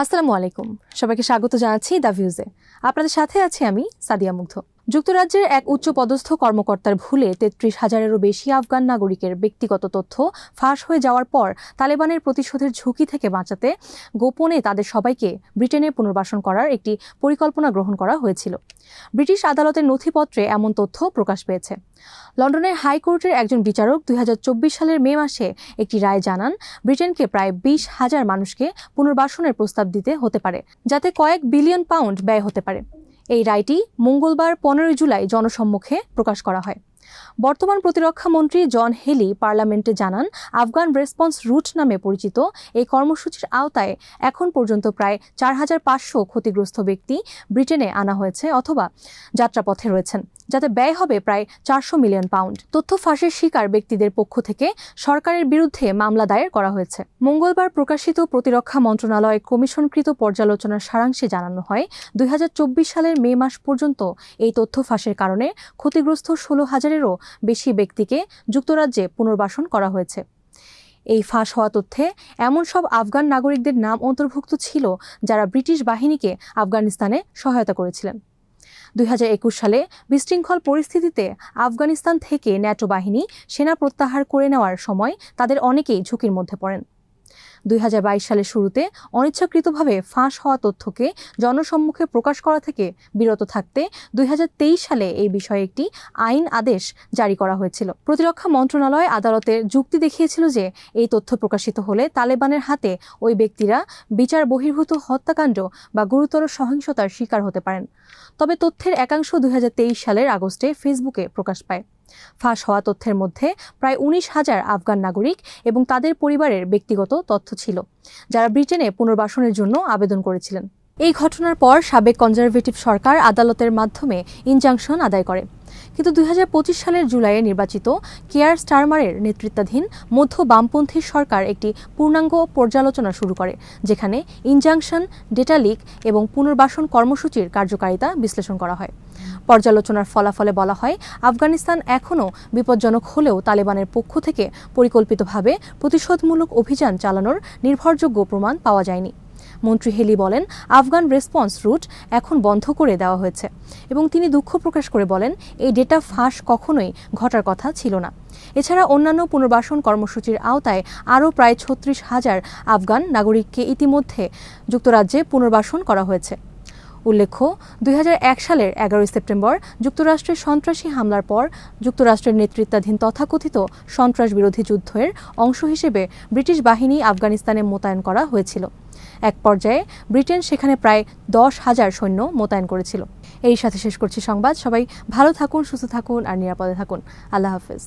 আসসালামু আলাইকুম। সবাইকে স্বাগত জানাচ্ছি দ্য ভিউজে। আপনাদের সাথে আছি আমি সাদিয়া মুগ্ধ। যুক্তরাজ্যের এক উচ্চপদস্থ কর্মকর্তার ভুলে তেত্রিশ হাজারেরও বেশি আফগান নাগরিকের ব্যক্তিগত তথ্য ফাঁস হয়ে যাওয়ার পর তালেবানের প্রতিশোধের ঝুঁকি থেকে বাঁচাতে গোপনে তাদের সবাইকে ব্রিটেনে পুনর্বাসন করার একটি পরিকল্পনা গ্রহণ করা হয়েছিল। ব্রিটিশ আদালতের নথিপত্রে এমন তথ্য প্রকাশ পেয়েছে। লন্ডনের হাইকোর্টের একজন বিচারক দুই হাজার চব্বিশ সালের মে মাসে একটি রায় জানান, ব্রিটেনকে প্রায় বিশ হাজার মানুষকে পুনর্বাসনের প্রস্তাব দিতে হতে পারে, যাতে কয়েক বিলিয়ন পাউন্ড ব্যয় হতে পারে। এই রায়টি মঙ্গলবার পনেরোই জুলাই জনসম্মুখে প্রকাশ করা হয়। বর্তমান প্রতিরক্ষা মন্ত্রী জন হেলি পার্লামেন্টে জানান, আফগান রেসপন্স রুট নামে পরিচিত। এই কর্মসূচির আওতায় এখন পর্যন্ত প্রায় চার হাজার পাঁচশো ক্ষতিগ্রস্ত ব্যক্তি ব্রিটেনে আনা হয়েছে অথবা যাত্রাপথে রয়েছেন, যাতে ব্যয় হবে প্রায় চারশো মিলিয়ন পাউন্ড। তথ্য ফাঁসের শিকার ব্যক্তিদের পক্ষ থেকে সরকারের বিরুদ্ধে মামলা দায়ের করা হয়েছে। মঙ্গলবার প্রকাশিত প্রতিরক্ষা মন্ত্রণালয় কমিশনকৃত পর্যালোচনার সারাংশে জানানো হয়, দুই হাজার চব্বিশ সালের মে মাস পর্যন্ত এই তথ্য ফাঁসের কারণে ক্ষতিগ্রস্ত ষোলো হাজারেরও বেশি ব্যক্তিকে যুক্তরাজ্যে পুনর্বাসন করা হয়েছে। এই ফাঁস হওয়া তথ্যে এমন সব আফগান নাগরিকদের নাম অন্তর্ভুক্ত ছিল যারা ব্রিটিশ বাহিনীকে আফগানিস্তানে সহায়তা করেছিলেন। দুই হাজার একুশ সালে বিশৃঙ্খল পরিস্থিতিতে আফগানিস্তান থেকে ন্যাটো বাহিনী সেনা প্রত্যাহার করে নেওয়ার সময় তাদের অনেকেই ঝুঁকির মধ্যে পড়েন। দুই হাজার বাইশ সালের শুরুতে অনিচ্ছাকৃতভাবে ফাঁস হওয়া তথ্যকে জনসম্মুখে প্রকাশ করা থেকে বিরত থাকতে দুই হাজার তেইশ সালে এই বিষয়ে একটি আইন আদেশ জারি করা হয়েছিল। প্রতিরক্ষা মন্ত্রণালয় আদালতের যুক্তি দেখিয়েছিল যে এই তথ্য প্রকাশিত হলে তালেবানের হাতে ওই ব্যক্তিরা বিচার বহির্ভূত হত্যাকাণ্ড বা গুরুতর সহিংসতার শিকার হতে পারেন। তবে তথ্যের একাংশ দুই হাজার তেইশ সালের আগস্টে ফেসবুকে প্রকাশ পায়। ফাঁস হওয়া তথ্যের মধ্যে প্রায় উনিশ হাজার আফগান নাগরিক এবং তাদের পরিবারের ব্যক্তিগত তথ্য ছিল, যারা ব্রিটেনে পুনর্বাসনের জন্য আবেদন করেছিলেন। এই ঘটনার পর সাবেক কনজারভেটিভ সরকার আদালতের মাধ্যমে ইনজাংশন আদায় করে। কিন্তু দুই হাজার পঁচিশ সালের জুলাইয়ে নির্বাচিত কেয়ার স্টারমারের নেতৃত্বাধীন মধ্য বামপন্থী সরকার একটি পূর্ণাঙ্গ পর্যালোচনা শুরু করে, যেখানে ইনজাংশন, ডেটা লিক এবং পুনর্বাসন কর্মসূচির কার্যকারিতা বিশ্লেষণ করা হয়। পর্যালোচনার ফলাফলে বলা হয়, আফগানিস্তান এখনও বিপজ্জনক হলেও তালেবানের পক্ষ থেকে পরিকল্পিতভাবে প্রতিশোধমূলক অভিযান চালানোর নির্ভরযোগ্য প্রমাণ পাওয়া যায়নি। মন্ত্রী হেলি বলেন, আফগান রেসপন্স রুট এখন বন্ধ করে দেওয়া হয়েছে। এবং তিনি দুঃখ প্রকাশ করে বলেন, এই ডেটা ফাঁস কখনোই ঘটার কথা ছিল না। এছাড়া অন্যান্য পুনর্বাসন কর্মসূচির আওতায় আরও প্রায় ছত্রিশ হাজার আফগান নাগরিককে ইতিমধ্যে যুক্তরাজ্যে পুনর্বাসন করা হয়েছে। উল্লেখ্য, দুই হাজার এক সালের এগারোই সেপ্টেম্বর যুক্তরাষ্ট্রের সন্ত্রাসী হামলার পর যুক্তরাষ্ট্রের নেতৃত্বাধীন তথাকথিত সন্ত্রাস বিরোধী যুদ্ধের অংশ হিসেবে ব্রিটিশ বাহিনী আফগানিস্তানে মোতায়েন করা হয়েছিল। এক পর্যায়ে ব্রিটেন সেখানে প্রায় দশ হাজার সৈন্য মোতায়েন করেছিল। এই সাথে শেষ করছি সংবাদ। সবাই ভালো থাকুন, সুস্থ থাকুন আর নিরাপদে থাকুন। আল্লাহ হাফেজ।